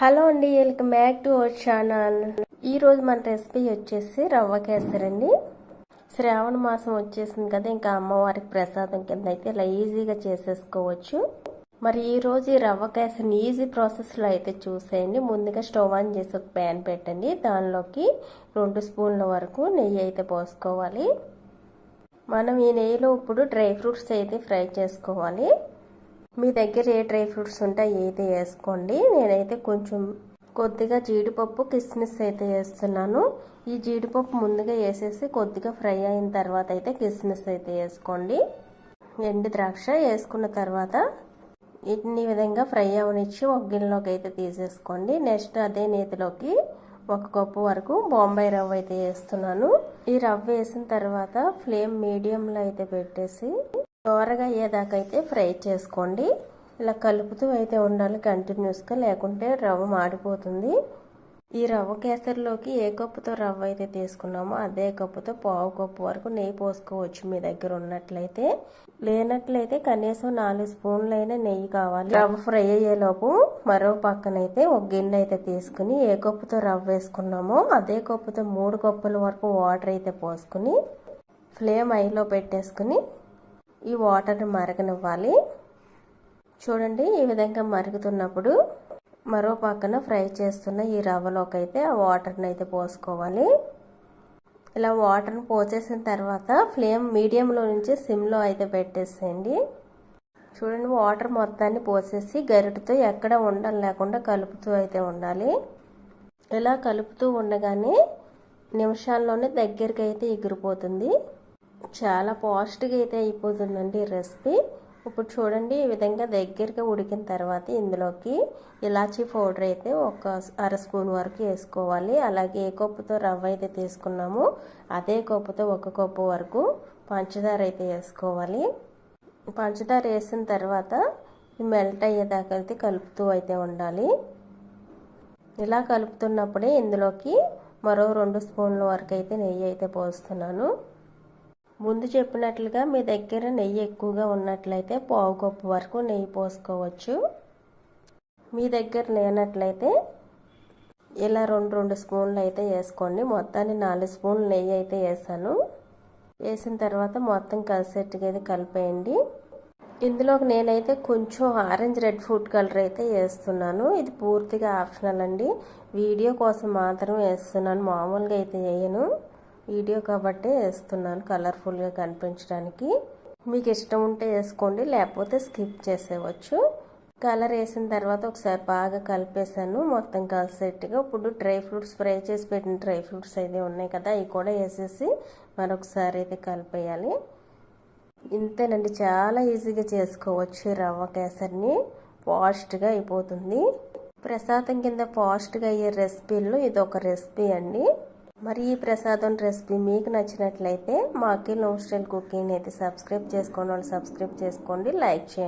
Hello అండి welcome back to our channel. ఈరోజు మన రెసిపీ వచ్చేసి రవ్వ కేసరండి. శ్రావణ మాసం వచ్చేసింది కదా ఇంకా అమ్మవారికి ప్రసాదం కింద అయితే ఇలా ఈజీగా చేసేసుకోవచ్చు. మరి ఈరోజు ఈ రవ్వ కేసరిని ఈజీ ప్రాసెస్లో అయితే చూసేయండి. ముందుగా స్టవ్ ఆన్ చేసి ఒక ప్యాన్ పెట్టండి. దానిలోకి రెండు స్పూన్ల వరకు నెయ్యి అయితే పోసుకోవాలి. మనం ఈ నెయ్యిలో ఇప్పుడు డ్రై ఫ్రూట్స్ అయితే ఫ్రై చేసుకోవాలి. మీ దగ్గర ఏ డ్రై ఫ్రూట్స్ ఉంటే అయితే వేసుకోండి. నేనైతే కొంచెం కొద్దిగా జీడిపప్పు కిస్మిస్ అయితే వేస్తున్నాను. ఈ జీడిపప్పు ముందుగా వేసేసి కొద్దిగా ఫ్రై అయిన తర్వాత అయితే కిస్మిస్ అయితే వేసుకోండి. ఎండు ద్రాక్ష వేసుకున్న తర్వాత ఇన్ని విధంగా ఫ్రై అవనిచ్చి ఒక గిన్నెలోకి అయితే తీసేసుకోండి. నెక్స్ట్ అదే నేతిలోకి ఒక కప్పు వరకు బొంబాయి రవ్వ అయితే వేస్తున్నాను. ఈ రవ్వ వేసిన తర్వాత ఫ్లేమ్ మీడియంలో అయితే పెట్టేసి దోరగా అయ్యేదాకైతే అయితే ఫ్రై చేసుకోండి. ఇలా కలుపుతూ అయితే ఉండాలి కంటిన్యూస్గా లేకుంటే రవ్వ మాడిపోతుంది. ఈ రవ్వ కేసరిలోకి ఏ కప్పుతో రవ్వ అయితే తీసుకున్నామో అదే కప్పుతో పావు కప్పు వరకు నెయ్యి పోసుకోవచ్చు మీ దగ్గర ఉన్నట్లయితే. లేనట్లయితే కనీసం నాలుగు స్పూన్లైనా నెయ్యి కావాలి. రవ్వ ఫ్రై అయ్యేలోపు మరో పక్కనైతే ఒక గిన్నె అయితే తీసుకుని ఏ కప్పుతో రవ్వ వేసుకున్నామో అదే కప్పుతో మూడు కప్పుల వరకు వాటర్ అయితే పోసుకుని ఫ్లేమ్ ఐలో పెట్టేసుకుని ఈ వాటర్ని మరగనివ్వాలి. చూడండి ఈ విధంగా మరుగుతున్నప్పుడు మరో పక్కన ఫ్రై చేస్తున్న ఈ రవ్వలోకి అయితే ఆ వాటర్ని అయితే పోసుకోవాలి. ఇలా వాటర్ని పోసేసిన తర్వాత ఫ్లేమ్ మీడియంలో నుంచి సిమ్లో అయితే పెట్టేసేయండి. చూడండి వాటర్ మొత్తాన్ని పోసేసి గరిటతో ఎక్కడ ఉండలు లేకుండా కలుపుతూ అయితే ఉండాలి. ఇలా కలుపుతూ ఉండగానే నిమిషాల్లోనే దగ్గరికి అయితే ఎగిరిపోతుంది. చాలా పాస్ట్గా అయితే అయిపోతుందండి రెసిపీ. ఇప్పుడు చూడండి ఈ విధంగా దగ్గరగా ఉడికిన తర్వాత ఇందులోకి ఇలాచీ పౌడర్ అయితే ఒక అర స్పూన్ వరకు వేసుకోవాలి. అలాగే ఏ కప్పుతో రవ్వ అయితే తీసుకున్నామో అదే కప్పుతో ఒక కప్పు వరకు పంచదార అయితే వేసుకోవాలి. పంచదార వేసిన తర్వాత మెల్ట్ అయ్యేదాకా అయితే కలుపుతూ అయితే ఉండాలి. ఇలా కలుపుతున్నప్పుడే ఇందులోకి మరో రెండు స్పూన్ల వరకు అయితే నెయ్యి అయితే పోస్తున్నాను. ముందు చెప్పినట్లుగా మీ దగ్గర నెయ్యి ఎక్కువగా ఉన్నట్లయితే పావు కప్పు వరకు నెయ్యి పోసుకోవచ్చు. మీ దగ్గర లేనట్లయితే ఇలా రెండు రెండు స్పూన్లు అయితే వేసుకోండి. మొత్తాన్ని నాలుగు స్పూన్లు నెయ్యి అయితే వేసాను. వేసిన తర్వాత మొత్తం కలిసేట్టుగా అయితే కలిపేయండి. ఇందులోకి నేనైతే కొంచెం ఆరెంజ్ రెడ్ ఫుడ్ కలర్ అయితే వేస్తున్నాను. ఇది పూర్తిగా ఆప్షనల్ అండి. వీడియో కోసం మాత్రం వేస్తున్నాను. మామూలుగా అయితే వేయను. వీడియో కాబట్టి వేస్తున్నాను కలర్ఫుల్గా కనిపించడానికి. మీకు ఇష్టం ఉంటే వేసుకోండి లేకపోతే స్కిప్ చేసేవచ్చు కలర్ వేసిన తర్వాత ఒకసారి బాగా కలిపేసాను మొత్తం కలిసేట్టుగా ఇప్పుడు డ్రై ఫ్రూట్స్ ఫ్రై చేసి పెట్టిన డ్రై ఫ్రూట్స్ అయితే ఉన్నాయి కదా అవి కూడా వేసేసి మరొకసారి అయితే కలిపేయాలి. ఇంతేనండి చాలా ఈజీగా చేసుకోవచ్చు రవ్వ కేసరిని. ఫాస్ట్గా అయిపోతుంది. ప్రసాదం కింద ఫాస్ట్గా అయ్యే రెసిపీల్లో ఇది ఒక రెసిపీ అండి. మరి ఈ ప్రసాదం రెసిపీ మీకు నచ్చినట్లయితే మా అఖిల్ హోమ్ స్టైల్ కుకింగ్ అయితే సబ్స్క్రైబ్ చేసుకోండి. వాళ్ళు సబ్స్క్రైబ్ చేసుకోండి. లైక్ చేయండి.